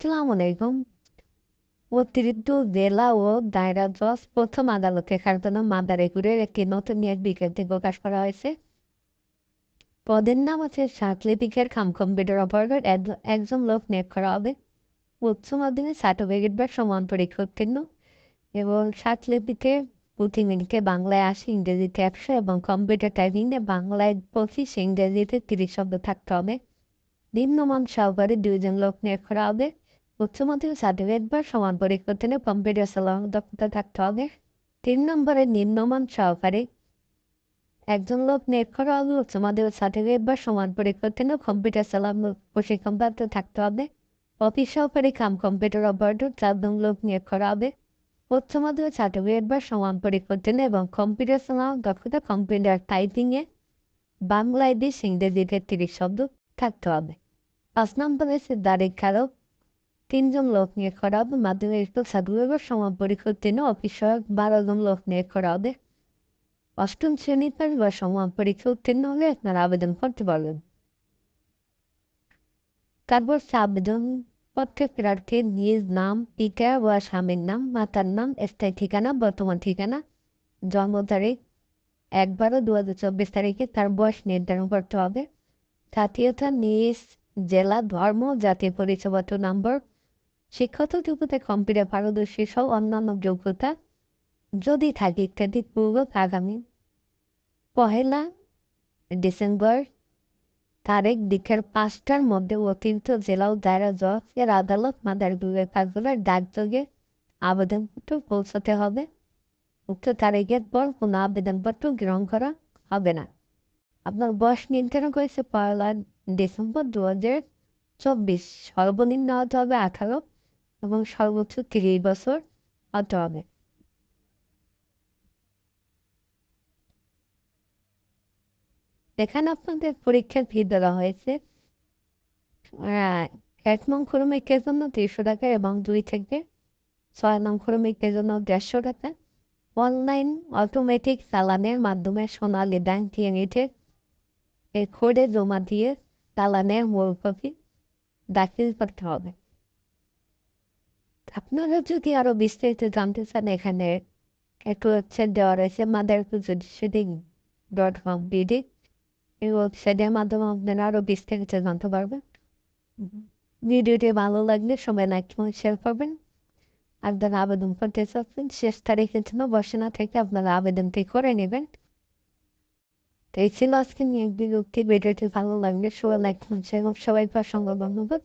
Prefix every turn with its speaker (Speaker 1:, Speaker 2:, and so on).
Speaker 1: আসসালামু আলাইকুম অতিরিক্ত জেলা ও দায়রা জজ প্রথম আদালতে খারদানা মাদারীপুরের একটি নতুন নিয়োগ বিজ্ঞপ্তি প্রকাশ করা হয়েছে পদের নাম আছে সাতলিপিকের খাম কম্পিউটার অপারেটর একজন লোক নিয়োগ করা হবে উচ্চ মাধ্যমিক সার্টিফিকেট বা সমান পরীক্ষা উত্তীর্ণ এবং সাতলিপিকের প্রতি মিনিটে বাংলায় আশি ইংরেজিতে একশো এবং কম্পিউটার টাইপিংয়ে বাংলায় পঁচিশ ইংরেজিতে তিরিশ শব্দ থাকতে হবে নিম্নমান সহকারে দুইজন লোক নিয়োগ করা হবে উচ্চ মাধ্যমিক সার্টিফিকেট সমান পরীক্ষাতে কম্পিউটার চালানোর দক্ষতা থাকতে হবে। তিন নম্বরে নিম্নমান সহকারে। একজন লোক করা হবে উচ্চ মাধ্যমিক সার্টিফিকেট বা সমান পরীক্ষাতে কম্পিউটার চালানোর প্রশিক্ষণপ্রাপ্ত থাকতে হবে। অফিস সহকারী কাম কম্পিউটার অপারেটর, চারজন লোক নিয়োগ করা হবে। উচ্চ মাধ্যমিক সার্টিফিকেট বা সমান পরীক্ষাতে এবং কম্পিউটার চালানোর দক্ষতা কম্পিউটার টাইপিংয়ে বাংলায় বিশ ইংরেজিতে তিরিশ শব্দ থাকতে হবে। পাঁচ নম্বরে হচ্ছে দাঁড়িয়ে তিনজন লোক নিয়ে করা হবে মাধ্যমিক স্কুল সার্টিফিকেট সমান পরীক্ষা উত্তীর্ণ অফিস সহায়ক বারো জন লোক নিয়ে করা হবে অষ্টম শ্রেণীতে বা সমান পরীক্ষা উত্তীর্ণ হলে আপনারা আবেদন করতে পারবেন। তারপর আবেদন পত্রে প্রার্থীর নিজ নাম, পিতা বা স্বামীর নাম, মাতার নাম, স্থায়ী ঠিকানা, বর্তমান ঠিকানা, জন্ম তারিখ, এক বারো দু হাজার চব্বিশ তারিখে তার বয়স নির্ধারণ করতে হবে। জাতীয়তা নিজ জেলা, ধর্ম জাতীয় পরিচয়পত্র নম্বর শিক্ষাগত যোগ্যতা কম্পিউটার পারদর্শী সহ অন্যান্য যোগ্যতা যদি থাকে ইত্যাদি পূর্ব আগামী পহেলা ডিসেম্বর তারিখ দিকের পাঁচটার মধ্যে অতিরিক্ত জেলা ও দায়রা জজ এর আদালত মাদারীপুরের কার্যালয়ের ডাকযোগে আবেদনপত্র পৌঁছাতে হবে। উক্ত তারিখের পর কোনো আবেদনপত্র গ্রহণ করা হবে না। আপনার বয়স নির্ধারণ করেছে পয়লা ডিসেম্বর দু হাজার চব্বিশ। সর্বনিম্ন হতে হবে আঠারো। এবং সর্বোচ্চ তিরিশ বছর হতে হবে এখানে আপনাদের পরীক্ষার ফি দেওয়া হয়েছে এক নং ক্রমিকের জন্য তিনশো টাকা এবং দুই থেকে ছয় নং ক্রমিকের জন্য দেড়শো টাকা। অনলাইন অটোমেটিক চালানের মাধ্যমে সোনালী ব্যাংক ইউনিটের এই কোডে জমা দিয়ে চালানের মূল কপি দাখিল করতে হবে। আপনারা যদি আরও বিস্তারিত জানতে চান, এখানে একটু ওয়েবসাইট দেওয়া রয়েছে Madarpur judiciary dot com BD এই ওয়েবসাইটের মাধ্যমে আপনারা আরও বিস্তারিত জানতে পারবেন। ভিডিওটি ভালো লাগলে সবাই লাইক শেয়ার করবেন। আপনারা আবেদন করতে চাচ্ছেন, শেষ তারিখের জন্য বসে না থেকে আপনারা আবেদনটি করে নেবেন। তো এই ছিল আজকে নিয়ে বিরক্তি ভিডিওটি ভালো লাগলে সবাই লাইক শেয়ার সবাই সঙ্গে ধন্যবাদ।